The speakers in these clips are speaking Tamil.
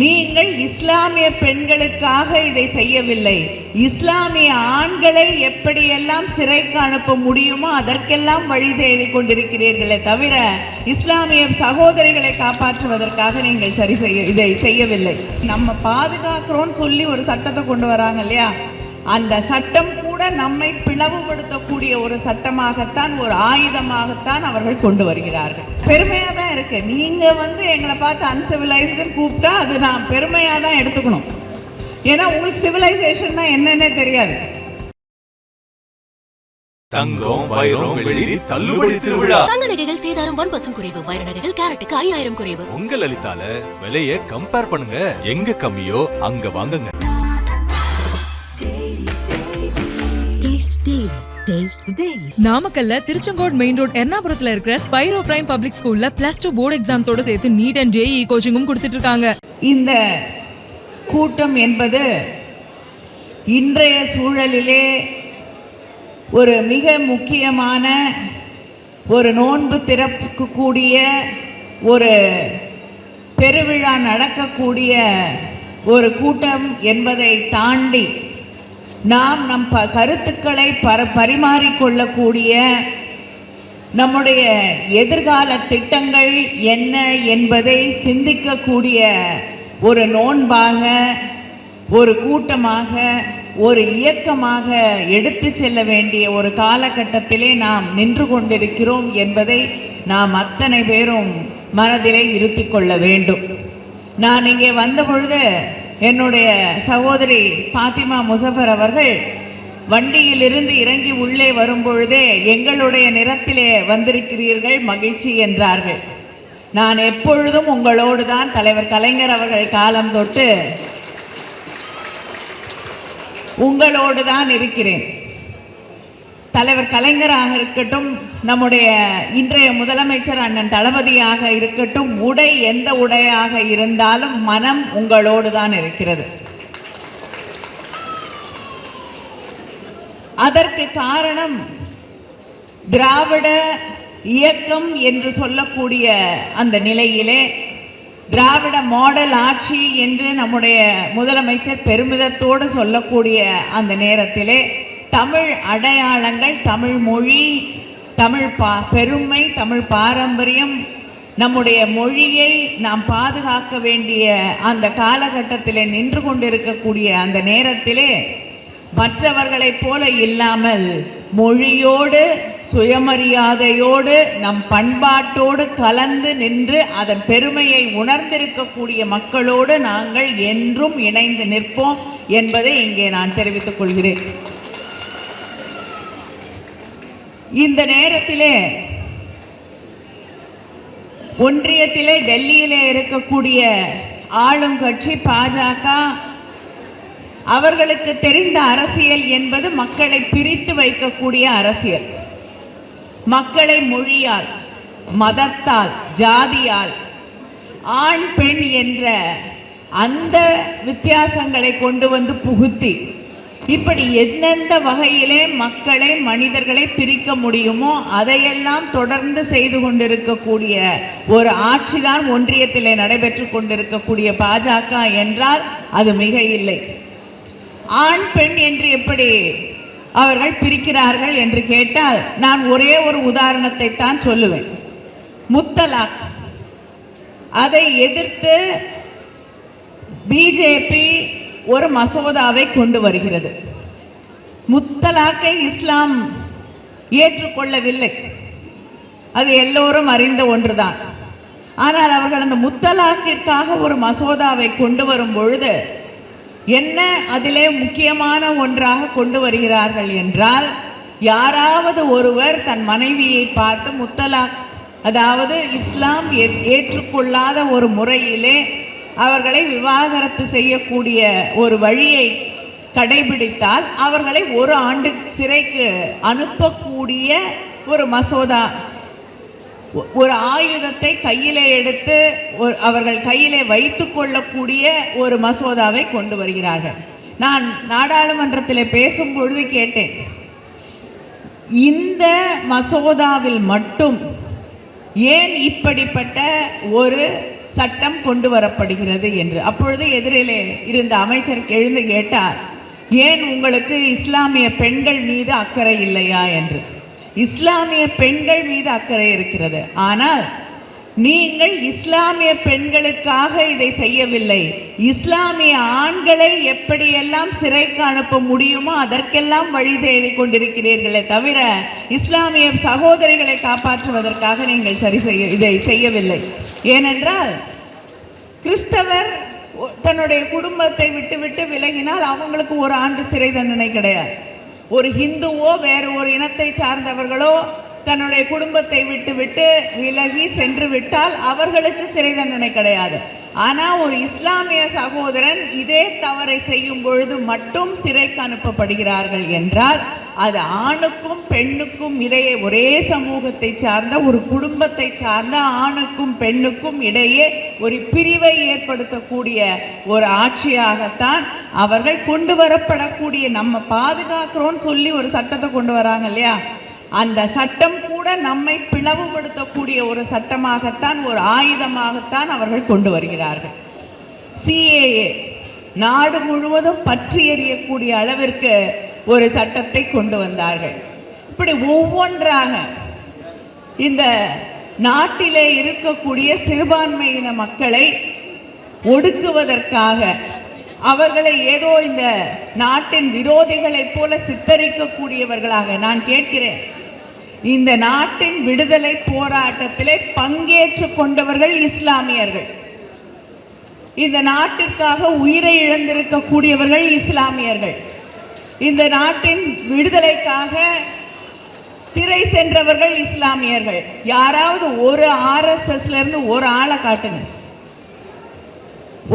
நீங்கள் இஸ்லாமிய பெண்களுக்காக இதை செய்யவில்லை. இஸ்லாமிய ஆண்களை எப்படியெல்லாம் சிறைக்கு அனுப்ப முடியுமோ அதற்கெல்லாம் வழி தேடிக் கொண்டிருக்கிறீர்களே தவிர இஸ்லாமிய சகோதரிகளை காப்பாற்றுவதற்காக நீங்கள் சரி செய்ய இதை செய்யவில்லை. நம்ம பாதுகாக்கிறோன்னு சொல்லி ஒரு சட்டத்தை கொண்டு வராங்க இல்லையா? அந்த சட்டம் கூட நம்மை பிளவுபடுத்தக்கூடிய ஒரு சட்டமாகத்தான் ஒரு ஆயுதமாகத்தான் அவர்கள் கொண்டு வருகிறார்கள். பெருமையாக தான் இருக்கு. நீங்க வந்து எங்களை பார்த்து அன்சிவிலைஸ்டுன்னு கூப்பிட்டா அது நான் பெருமையாக தான் எடுத்துக்கணும். ஏன்னா உங்களுக்கு சிவிலைசேஷன்னா என்னன்னே தெரியாது. தங்கம் வைரம் வெள்ளி தள்ளுபடி திருவிழா. தங்க நகைகள் சேதாரம் ஒன் பர்சன்ட் குறைவு வைர நகைகள் கேரட்டுக்கு ஐயாயிரம் குறைவு. உங்க லலிதால விலைய கம்பேர் பண்ணுங்க. எங்க கம்மியோ அங்க வாங்குங்க. நாமக்கல்ல திருச்செங்கோடு மெயின் ரோட் எர்ணாபுரத்துல இருக்கிற ஸ்பைரோ பிரைம் பப்ளிக் ஸ்கூல்ல பிளஸ் டூ போர்டு எக்ஸாம்ஸோட சேர்த்து நீட் அண்ட் ஜேஇ கோச்சிங்கும் கொடுத்துட்டு இருக்காங்க. இந்த கூட்டம் என்பது இன்றைய சூழலிலே ஒரு மிக முக்கியமான ஒரு நோன்பு திறக்கக்கூடிய ஒரு பெருவிழா நடக்கக்கூடிய ஒரு கூட்டம் என்பதை தாண்டி நாம் நம் ப கருத்துக்களை பர பரிமாறிக்கொள்ளக்கூடிய நம்முடைய எதிர்கால திட்டங்கள் என்ன என்பதை சிந்திக்கக்கூடிய ஒரு நோன்பாக ஒரு கூட்டமாக ஒரு இயக்கமாக எடுத்து செல்ல வேண்டிய ஒரு காலகட்டத்திலே நாம் நின்று கொண்டிருக்கிறோம் என்பதை நாம் அத்தனை பேரும் மனதிலே இருத்தி கொள்ள வேண்டும். நான் இங்கே வந்த பொழுது என்னுடைய சகோதரி ஃபாத்திமா முசஃபர் அவர்கள் வண்டியிலிருந்து இறங்கி உள்ளே வரும்பொழுதே எங்களுடைய நிறத்திலே வந்திருக்கிறீர்கள் மகிழ்ச்சி என்றார்கள். நான் எப்பொழுதும் உங்களோடு தான் தலைவர் கலைஞர் அவர்கள் காலம் தொட்டு உங்களோடு தான் இருக்கிறேன். தலைவர் கலைஞராக இருக்கட்டும் நம்முடைய இன்றைய முதலமைச்சர் அண்ணன் தளபதியாக இருக்கட்டும் உடை எந்த உடையாக இருந்தாலும் மனம் உங்களோடு தான் இருக்கிறது. அதற்கு காரணம் திராவிட இயக்கம் என்று சொல்லக்கூடிய அந்த நிலையிலே திராவிட மாடல் ஆட்சி என்று நம்முடைய முதலமைச்சர் பெருமிதத்தோடு சொல்லக்கூடிய அந்த நேரத்திலே தமிழ் அடையாளங்கள் தமிழ் மொழி தமிழ் பா பெருமை தமிழ் பாரம்பரியம் நம்முடைய மொழியை நாம் பாதுகாக்க வேண்டிய அந்த காலகட்டத்தில் நின்று கொண்டிருக்கக்கூடிய அந்த நேரத்திலே மற்றவர்களைப் போல இல்லாமல் மொழியோடு சுயமரியாதையோடு நம் பண்பாட்டோடு கலந்து நின்று அதன் பெருமையை உணர்ந்திருக்கக்கூடிய மக்களோடு நாங்கள் என்றும் இணைந்து நிற்போம் என்பதை இங்கே நான் தெரிவித்துக் கொள்கிறேன். இந்த நேரத்திலே ஒன்றியத்திலே டெல்லியிலே இருக்கக்கூடிய ஆளுங்கட்சி பாஜக அவர்களுக்கு தெரிந்த அரசியல் என்பது மக்களை பிரித்து வைக்கக்கூடிய அரசியல். மக்களை மொழியால் மதத்தால் ஜாதியால் ஆண் பெண் என்ற அந்த வித்தியாசங்களை கொண்டு வந்து புகுத்தி இப்படி எந்தெந்த வகையிலே மக்களை மனிதர்களை பிரிக்க முடியுமோ அதையெல்லாம் தொடர்ந்து செய்து கொண்டிருக்கக்கூடிய ஒரு ஆட்சிதான் ஒன்றியத்திலே நடைபெற்று கொண்டிருக்கக்கூடிய பாஜக என்றால் அது மிக இல்லை ஆண் பெண் என்று எப்படி அவர்கள் பிரிக்கிறார்கள் என்று கேட்டால் நான் ஒரே ஒரு உதாரணத்தை தான் சொல்லுவேன். முத்தலாக். அதை எதிர்த்து பிஜேபி ஒரு மசோதாவை கொண்டு வருகிறது. முத்தலாக்கை இஸ்லாம் ஏற்றுக்கொள்ளவில்லை. அது எல்லோரும் அறிந்த ஒன்றுதான். ஆனால் அவர்கள் அந்த முத்தலாக்கிற்காக ஒரு மசோதாவை கொண்டு வரும் பொழுது என்ன அதிலே முக்கியமான ஒன்றாக கொண்டு வருகிறார்கள் என்றால் யாராவது ஒருவர் தன் மனைவியை பார்த்து முத்தலாக் அதாவது இஸ்லாம் ஏற்றுக்கொள்ளாத ஒரு முறையிலே அவர்களை விவாகரத்து செய்யக்கூடிய ஒரு வழியை கடைபிடித்தால் அவர்களை ஒரு ஆண்டு சிறைக்கு அனுப்பக்கூடிய ஒரு மசோதா. ஒ- ஒரு ஆயுதத்தை கையிலே எடுத்து ஒரு அவர்கள் கையிலே வைத்து கொள்ளக்கூடிய ஒரு மசோதாவை கொண்டு வருகிறார்கள். நான் நாடாளுமன்றத்தில் பேசும் பொழுது கேட்டேன். இந்த மசோதாவில் மட்டும் ஏன் இப்படிப்பட்ட ஒரு சட்டம் கொண்டு வரப்படுகிறது என்று. அப்பொழுது எதிரிலே இருந்த அமைச்சர் எழுந்து கேட்டார் ஏன் உங்களுக்கு இஸ்லாமிய பெண்கள் மீது அக்கறை இல்லையா? என்று. இஸ்லாமிய பெண்கள் மீது அக்கறை இருக்கிறது. ஆனால் நீங்கள் இஸ்லாமிய பெண்களுக்காக இதை செய்யவில்லை. இஸ்லாமிய ஆண்களை எப்படியெல்லாம் சிறைக்கு அனுப்ப முடியுமோ அதற்கெல்லாம் வழி தேடிக் கொண்டிருக்கிறீர்களே தவிர இஸ்லாமிய சகோதரிகளை காப்பாற்றுவதற்காக நீங்கள் சரி செய்ய இதை செய்யவில்லை. ஏனென்றால் கிறிஸ்தவர் தன்னுடைய குடும்பத்தை விட்டுவிட்டு விலகினால் அவங்களுக்கு ஒரு ஆண்டு சிறை தண்டனை கிடையாது. ஒரு ஹிந்துவோ வேறு ஒரு இனத்தை சார்ந்தவர்களோ தன்னுடைய குடும்பத்தை விட்டுவிட்டு விலகி சென்று விட்டால் அவர்களுக்கு சிறை தண்டனை கிடையாது. ஆனால் ஒரு இஸ்லாமிய சகோதரன் இதே தவறை செய்யும் பொழுது மட்டும் சிறைக்கு அனுப்பப்படுகிறார்கள் என்றால் அது ஆணுக்கும் பெண்ணுக்கும் இடையே ஒரே சமூகத்தை சார்ந்த ஒரு குடும்பத்தை சார்ந்த ஆணுக்கும் பெண்ணுக்கும் இடையே ஒரு பிரிவை ஏற்படுத்தக்கூடிய ஒரு ஆட்சியாகத்தான் அவர்கள் கொண்டு வரப்படக்கூடிய நம்ம பாதுகாக்கிறோம்னு சொல்லி ஒரு சட்டத்தை கொண்டு வராங்க இல்லையா? அந்த சட்டம் கூட நம்மை பிளவுபடுத்தக்கூடிய ஒரு சட்டமாகத்தான் ஒரு ஆயுதமாகத்தான் அவர்கள் கொண்டு வருகிறார்கள். சிஏஏ நாடு முழுவதும் பற்றி எறியக்கூடிய அளவிற்கு ஒரு சட்டத்தை கொண்டு வந்தார்கள். இப்படி ஒவ்வொன்றாக இந்த நாட்டிலே இருக்கக்கூடிய சிறுபான்மையின மக்களை ஒடுக்குவதற்காக அவர்களை ஏதோ இந்த நாட்டின் விரோதிகளைப் போல சித்தரிக்கக்கூடியவர்களாக நான் கேட்கிறேன். இந்த நாட்டின் விடுதலை போராட்டத்திலே பங்கேற்று கொண்டவர்கள் இஸ்லாமியர்கள். இந்த நாட்டிற்காக உயிரை இழந்திருக்கக்கூடியவர்கள் இஸ்லாமியர்கள். இந்த நாட்டின் விடுதலைக்காக சிறை சென்றவர்கள் இஸ்லாமியர்கள். யாராவது ஒரு ஆர்எஸ்எஸ்லேருந்து ஒரு ஆளை காட்டுங்க.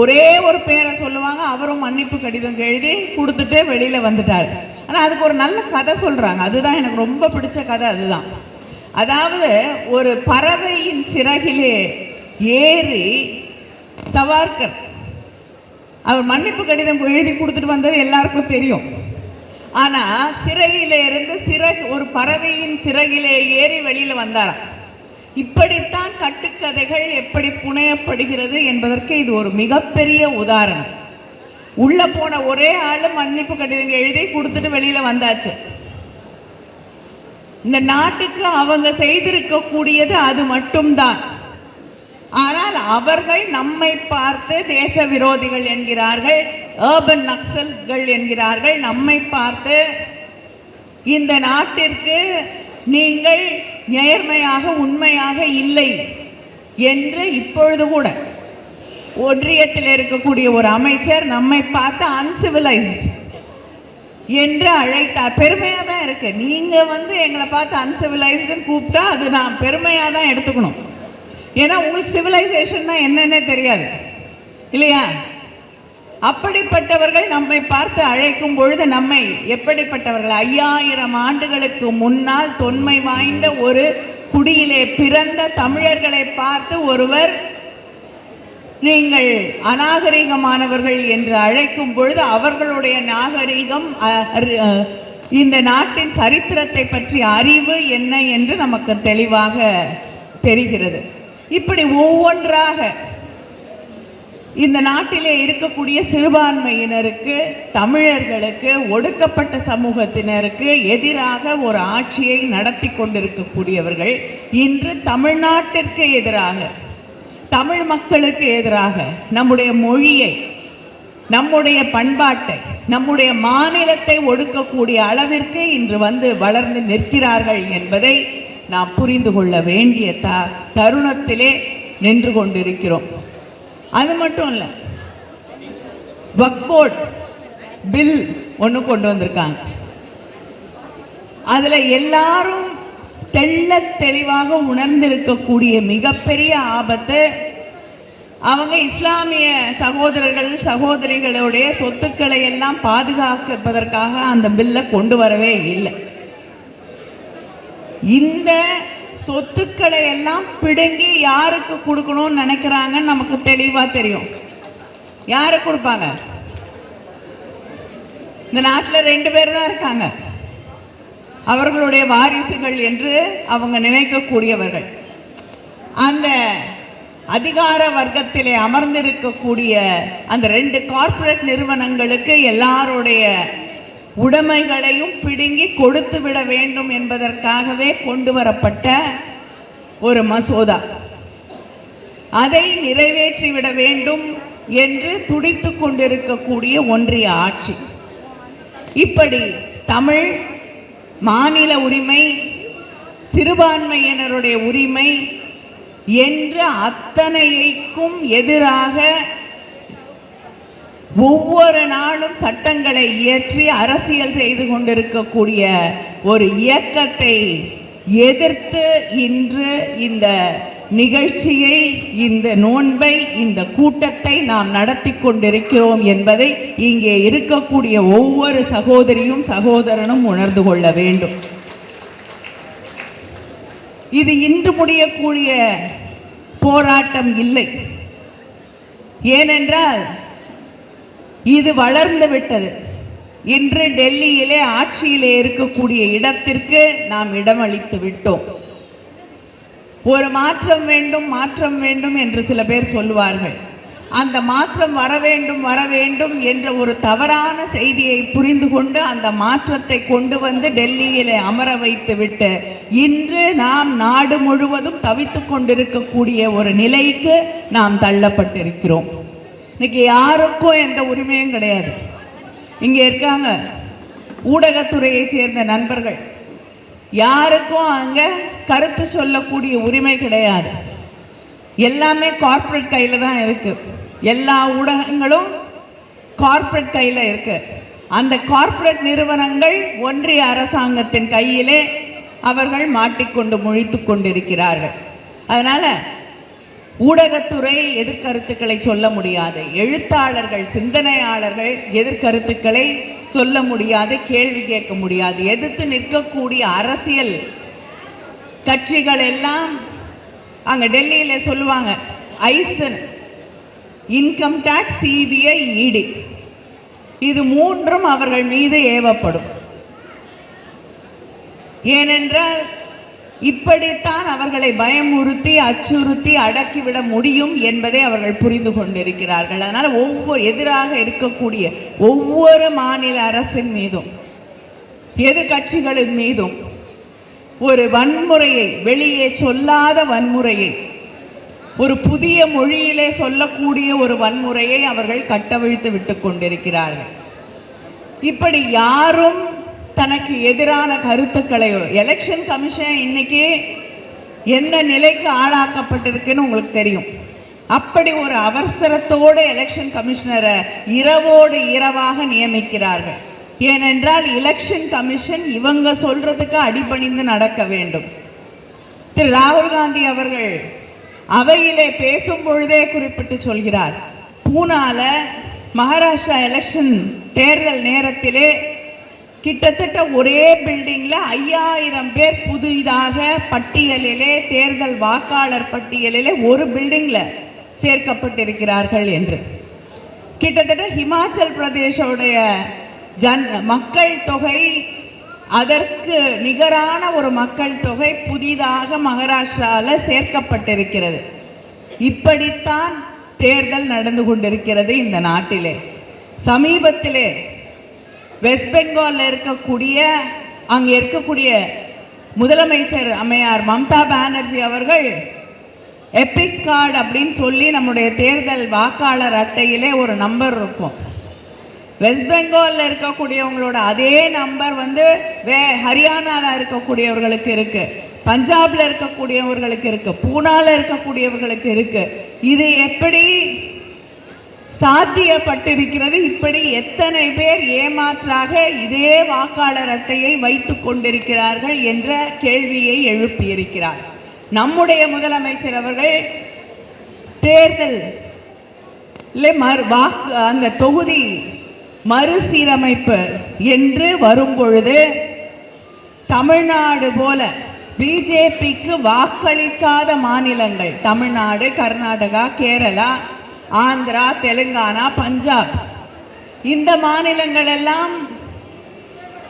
ஒரே ஒரு பேரை சொல்லுவாங்க அவரும் மன்னிப்பு கடிதம் எழுதி கொடுத்துட்டு வெளியில் வந்துட்டார். ஆனால் அதுக்கு ஒரு நல்ல கதை சொல்கிறாங்க அதுதான் எனக்கு ரொம்ப பிடிச்ச கதை அதுதான். அதாவது ஒரு பறவையின் சிறகிலே ஏறி சவார்கர். அவர் மன்னிப்பு கடிதம் எழுதி கொடுத்துட்டு வந்தது எல்லாருக்கும் தெரியும். ஆனால் சிறையில இருந்து சிறகு ஒரு பறவையின் சிறகிலே ஏறி வெளியில் வந்தாராம். இப்படித்தான் கட்டுக்கதைகள் எப்படி புனையப்படுகிறது என்பதற்கு இது ஒரு மிகப்பெரிய உதாரணம். உள்ள போன ஒரே ஆள் மன்னிப்பு கடிதம் எழுதி கொடுத்துட்டு வெளியில் வந்தாச்சு. இந்த நாட்டுக்கு அவங்க செய்திருக்கக்கூடியது அது மட்டும்தான். ஆனால் அவர்கள் நம்மை பார்த்து தேச விரோதிகள் என்கிறார்கள் ஏர்பன் நக்சல்கள் என்கிறார்கள். நம்மை பார்த்து இந்த நாட்டிற்கு நீங்கள் நேர்மையாக உண்மையாக இல்லை என்று இப்பொழுது கூட ஒன்றியத்தில் இருக்கக்கூடிய ஒரு அமைச்சர் நம்மை பார்த்து அன்சிவிலைஸ்ட் என்று அழைத்தார். பெருமையாக தான் இருக்கு. நீங்கள் வந்து எங்களை பார்த்து அன்சிவிலைஸ்டுன்னு கூப்பிட்டா அது நான் பெருமையாக தான் எடுத்துக்கணும். ஏன்னா உங்களுக்கு சிவிலைசேஷன்னா என்னென்னே தெரியாது. இல்லையா? அப்படிப்பட்டவர்கள் நம்மை பார்த்து அழைக்கும் பொழுது நம்மை எப்படிப்பட்டவர்கள்? ஐயாயிரம் ஆண்டுகளுக்கு முன்னால் தொன்மை வாய்ந்த ஒரு குடியிலே பிறந்த தமிழர்களை பார்த்து ஒருவர் நீங்கள் அநாகரிகமானவர்கள் என்று அழைக்கும் பொழுது அவர்களுடைய நாகரிகம் இந்த நாட்டின் சரித்திரத்தை பற்றிய அறிவு என்ன என்று நமக்கு தெளிவாக தெரிகிறது. இப்படி ஒவ்வொன்றாக இந்த நாட்டிலே இருக்கக்கூடிய சிறுபான்மையினருக்கு தமிழர்களுக்கு ஒடுக்கப்பட்ட சமூகத்தினருக்கு எதிராக ஒரு ஆட்சியை நடத்தி கொண்டிருக்கக்கூடியவர்கள் இன்று தமிழ்நாட்டிற்கு எதிராக தமிழ் மக்களுக்கு எதிராக நம்முடைய மொழியை நம்முடைய பண்பாட்டை நம்முடைய மாநிலத்தை ஒடுக்கக்கூடிய அளவிற்கு இன்று வந்து வளர்ந்து நிற்கிறார்கள் என்பதை நாம் புரிந்து கொள்ள வேண்டிய த தருணத்திலே நின்று கொண்டிருக்கிறோம். அது மட்டும் இல்லை. வக்போர்ட் பில் ஒன்று கொண்டு வந்திருக்காங்க. அதில் எல்லாரும் தெள்ள தெளிவாக உணர்ந்திருக்கக்கூடிய மிகப்பெரிய ஆபத்து அவங்க இஸ்லாமிய சகோதரர்கள் சகோதரிகளுடைய சொத்துக்களை எல்லாம் பாதுகாப்பதற்காக அந்த பில்லை கொண்டு வரவே இல்லை. இந்த சொத்துக்களை எல்லாம் பிடுங்கி யாருக்கு கொடுக்கணும்னு நினைக்கிறாங்கன்னு நமக்கு தெளிவாக தெரியும். யாரு கொடுப்பாங்க? இந்த நாட்டில் ரெண்டு பேர் தான் இருக்காங்க. அவர்களுடைய வாரிசுகள் என்று அவங்க நினைக்கக்கூடியவர்கள். அந்த அதிகார வர்க்கத்திலே அமர்ந்திருக்கக்கூடிய அந்த ரெண்டு கார்ப்பரேட் நிறுவனங்களுக்கு எல்லாருடைய உடைமைகளையும் பிடுங்கி கொடுத்து விட வேண்டும் என்பதற்காகவே கொண்டு வரப்பட்ட ஒரு மசோதா. அதை நிறைவேற்றிவிட வேண்டும் என்று துடித்து கொண்டிருக்கக்கூடிய ஒன்றிய ஆட்சி. இப்படி தமிழ் மாநில உரிமை சிறுபான்மையினருடைய உரிமை என்று அத்தனைக்கும் எதிராக ஒவ்வொரு நாளும் சட்டங்களை இயற்றி அரசியல் செய்து கொண்டிருக்கக்கூடிய ஒரு இயக்கத்தை எதிர்த்து இன்று இந்த நிகழ்ச்சியை இந்த நோன்பை இந்த கூட்டத்தை நாம் நடத்தி கொண்டிருக்கிறோம் என்பதை இங்கே இருக்கக்கூடிய ஒவ்வொரு சகோதரியும் சகோதரனும் உணர்ந்து கொள்ள வேண்டும். இது இன்று முடியக்கூடிய போராட்டம் இல்லை. ஏனென்றால் இது வளர்ந்து விட்டது. இன்று டெல்லியிலே ஆட்சியிலே இருக்கக்கூடிய இடத்திற்கு நாம் இடமளித்து விட்டோம். ஒரு மாற்றம் வேண்டும் மாற்றம் வேண்டும் என்று சில பேர் சொல்லுவார்கள். அந்த மாற்றம் வர வேண்டும் வர வேண்டும் என்ற ஒரு தவறான செய்தியை புரிந்து கொண்டு அந்த மாற்றத்தை கொண்டு வந்து டெல்லியிலே அமர வைத்து விட்டு இன்று நாம் நாடு முழுவதும் தவித்து கொண்டிருக்கக்கூடிய ஒரு நிலைக்கு நாம் தள்ளப்பட்டிருக்கிறோம். இன்னைக்கு யாருக்கும் எந்த உரிமையும் கிடையாது. இங்கே இருக்காங்க. ஊடகத்துறையைச் சேர்ந்த நண்பர்கள். யாருக்கும் அங்கே கருத்து சொல்லக்கூடிய உரிமை கிடையாது. எல்லாமே கார்ப்பரேட் கையில் தான் இருக்குது எல்லா ஊடகங்களும் கார்ப்பரேட் கையில் இருக்குது அந்த கார்ப்பரேட் நிறுவனங்கள் ஒன்றிய அரசாங்கத்தின் கையிலே அவர்கள் மாட்டிக்கொண்டு முழித்து கொண்டிருக்கிறார்கள். அதனால் ஊடகத்துறை எதிர்கருத்துக்களை சொல்ல முடியாது. எழுத்தாளர்கள் சிந்தனையாளர்கள் எதிர்கருத்துக்களை சொல்ல முடியாது கேள்வி கேட்க முடியாது. எதிர்த்து நிற்கக்கூடிய அரசியல் கட்சிகள் எல்லாம் அங்கே டெல்லியில் சொல்லுவாங்க ஐசன் இன்கம் டேக்ஸ் சிபிஐ இடி இது மூன்றும் அவர்கள் மீது ஏவப்படும். ஏனென்றால் இப்படித்தான் அவர்களை பயமுறுத்தி அச்சுறுத்தி அடக்கிவிட முடியும் என்பதை அவர்கள் புரிந்து கொண்டிருக்கிறார்கள். அதனால் ஒவ்வொரு எதிராக இருக்கக்கூடிய ஒவ்வொரு மாநில அரசின் மீதும் எதிர்கட்சிகளின் மீதும் ஒரு வன்முறையை வெளியே சொல்லாத வன்முறையை ஒரு புதிய மொழியிலே சொல்லக்கூடிய ஒரு வன்முறையை அவர்கள் கட்டவிழ்த்து விட்டு கொண்டிருக்கிறார்கள். இப்படி யாரும் தனக்கு எதிரான கருத்துக்களையோ எலெக்ஷன் கமிஷன் இன்னைக்கு எந்த நிலைக்கு ஆளாக்கப்பட்டிருக்குன்னு உங்களுக்கு தெரியும். அப்படி ஒரு அவசரத்தோடு எலெக்ஷன் கமிஷனரை இரவோடு இரவாக நியமிக்கிறார்கள். ஏனென்றால் எலெக்ஷன் கமிஷன் இவங்க சொல்றதுக்கு அடிபணிந்து நடக்க வேண்டும். திரு ராகுல் காந்தி அவர்கள் அவையிலே பேசும் பொழுதே குறிப்பிட்டு சொல்கிறார். பூனால மகாராஷ்டிரா எலெக்ஷன் தேர்தல் நேரத்திலே கிட்டத்தட்ட ஒரே பில்டிங்கில் ஐயாயிரம் பேர் புதிதாக பட்டியலிலே தேர்தல் வாக்காளர் பட்டியலிலே ஒரு பில்டிங்கில் சேர்க்கப்பட்டிருக்கிறார்கள் என்று. கிட்டத்தட்ட ஹிமாச்சல் பிரதேஷோடைய ஜன் மக்கள் தொகை அதற்கு நிகரான ஒரு மக்கள் தொகை புதிதாக மகாராஷ்டிராவில் சேர்க்கப்பட்டிருக்கிறது. இப்படித்தான் தேர்தல் நடந்து கொண்டிருக்கிறது இந்த நாட்டிலே. சமீபத்திலே வெஸ்ட் பெங்காலில் இருக்கக்கூடிய அங்கே இருக்கக்கூடிய முதலமைச்சர் அம்மையார் மம்தா பானர்ஜி அவர்கள் எபிக் கார்டு அப்படின்னு சொல்லி நம்முடைய தேர்தல் வாக்காளர் அட்டையிலே ஒரு நம்பர் இருக்கும். வெஸ்ட் பெங்காலில் இருக்கக்கூடியவங்களோட அதே நம்பர் வந்து வே ஹரியானாவில் இருக்கக்கூடியவர்களுக்கு இருக்குது பஞ்சாபில் இருக்கக்கூடியவர்களுக்கு இருக்குது பூனாவில் இருக்கக்கூடியவர்களுக்கு இருக்குது இது எப்படி சாத்தியப்பட்டிருக்கிறது. இப்படி எத்தனை பேர் ஏமாற்றாக இதே வாக்காளர் அட்டையை வைத்து கொண்டிருக்கிறார்கள் என்ற கேள்வியை எழுப்பியிருக்கிறார். நம்முடைய முதலமைச்சர் அவர்கள் தேர்தல் வாக்கு அந்த தொகுதி மறுசீரமைப்பு என்று வரும்பொழுது தமிழ்நாடு போல பிஜேபிக்கு வாக்களிக்காத மாநிலங்கள் தமிழ்நாடு கர்நாடகா கேரளா ஆந்திரா தெலுங்கானா பஞ்சாப். இந்த மாநிலங்கள் எல்லாம்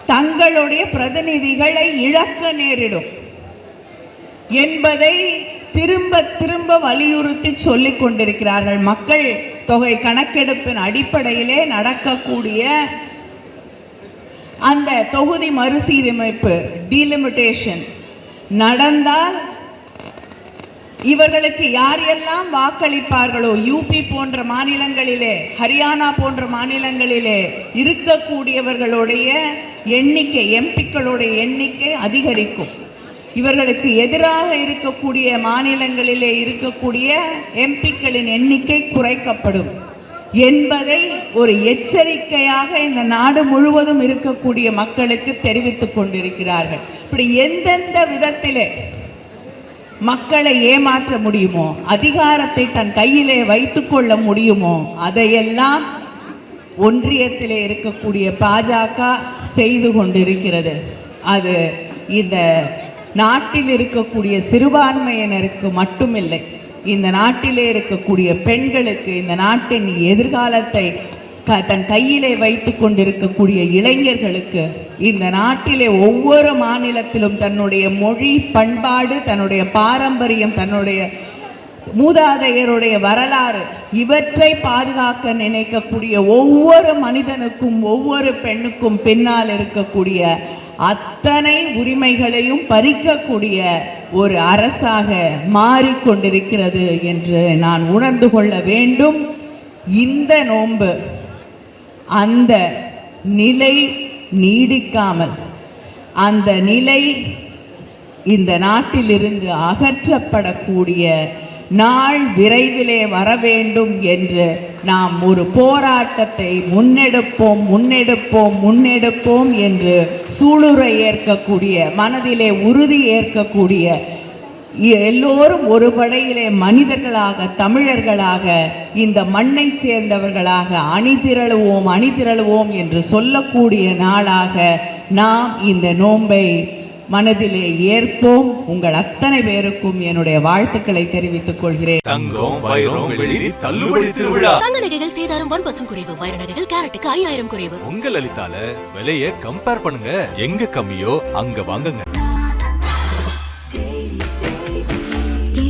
தங்களுடைய பிரதிநிதிகளை இழக்க நேரிடும் என்பதை திரும்ப திரும்ப வலியுறுத்தி சொல்லிக் கொண்டிருக்கிறார்கள். மக்கள் தொகை கணக்கெடுப்பின் அடிப்படையிலே நடக்கக்கூடிய அந்த தொகுதி மறுசீரமைப்பு டீலிமிட்டேஷன் நடந்தால் இவர்களுக்கு யார் எல்லாம் வாக்களிப்பார்களோ யூபி போன்ற மாநிலங்களிலே ஹரியானா போன்ற மாநிலங்களிலே இருக்கக்கூடியவர்களுடைய எண்ணிக்கை எம்பிக்களுடைய எண்ணிக்கை அதிகரிக்கும். இவர்களுக்கு எதிராக இருக்கக்கூடிய மாநிலங்களிலே இருக்கக்கூடிய எம்பிக்களின் எண்ணிக்கை குறைக்கப்படும். என்பதை ஒரு எச்சரிக்கையாக இந்த நாடு முழுவதும் இருக்கக்கூடிய மக்களுக்கு தெரிவித்துக் கொண்டிருக்கிறார்கள். இப்படி எந்தெந்த விதத்திலே மக்களை ஏமாற்ற முடியுமோ? அதிகாரத்தை தன் கையிலே வைத்துக்கொள்ள முடியுமோ? அதையெல்லாம் ஒன்றியத்திலே இருக்கக்கூடிய பாஜக செய்து கொண்டிருக்கிறது. அது இந்த நாட்டில் இருக்கக்கூடிய சிறுபான்மையினருக்கு மட்டுமில்லை. இந்த நாட்டிலே இருக்கக்கூடிய பெண்களுக்கு இந்த நாட்டின் எதிர்காலத்தை தன் கையிலே வைத்து கொண்டிருக்கக்கூடிய இளைஞர்களுக்கு இந்த நாட்டிலே ஒவ்வொரு மாநிலத்திலும் தன்னுடைய மொழி பண்பாடு தன்னுடைய பாரம்பரியம் தன்னுடைய மூதாதையருடைய வரலாறு இவற்றை பாதுகாக்க நினைக்கக்கூடிய ஒவ்வொரு மனிதனுக்கும் ஒவ்வொரு பெண்ணுக்கும் பின்னால் இருக்கக்கூடிய அத்தனை உரிமைகளையும் பறிக்கக்கூடிய ஒரு அரசாக மாறிக்கொண்டிருக்கிறது என்று நான் உணர்ந்து கொள்ள வேண்டும். இந்த நோன்பு அந்த நிலை நீடிக்காமல் அந்த நிலை இந்த நாட்டிலிருந்து அகற்றப்படக்கூடிய நாள் விரைவிலே வர வேண்டும் என்று நாம் ஒரு போராட்டத்தை முன்னெடுப்போம் முன்னெடுப்போம் முன்னெடுப்போம் என்று சூளுரை ஏற்கக்கூடிய மனதிலே உறுதி ஏற்கக்கூடிய எல்லோரும் ஒரு படையிலே மனிதர்களாக தமிழர்களாக இந்த மண்ணை சேர்ந்தவர்களாக அணிதிரளுவோம் அணிதிரளுவோம் என்று சொல்லக்கூடிய நாளாக நாம் இந்த நோன்பை மனதிலே ஏற்போம். உங்கள் அத்தனை பேருக்கும் என்னுடைய வாழ்த்துக்களை தெரிவித்துக் கொள்கிறேன். தங்கம் வைரம் வெள்ளி தள்ளுபடி திருவிழா. தங்க நகைகள் சேதாரம் ஒன் பர்சன்ட் குறைவு வைர நகைகள் கேரட்டுக்கு ஐயாயிரம் குறைவு. உங்க லலிதால விலைய கம்பேர் பண்ணுங்க. எங்க கம்மியோ அங்க வாங்குங்க.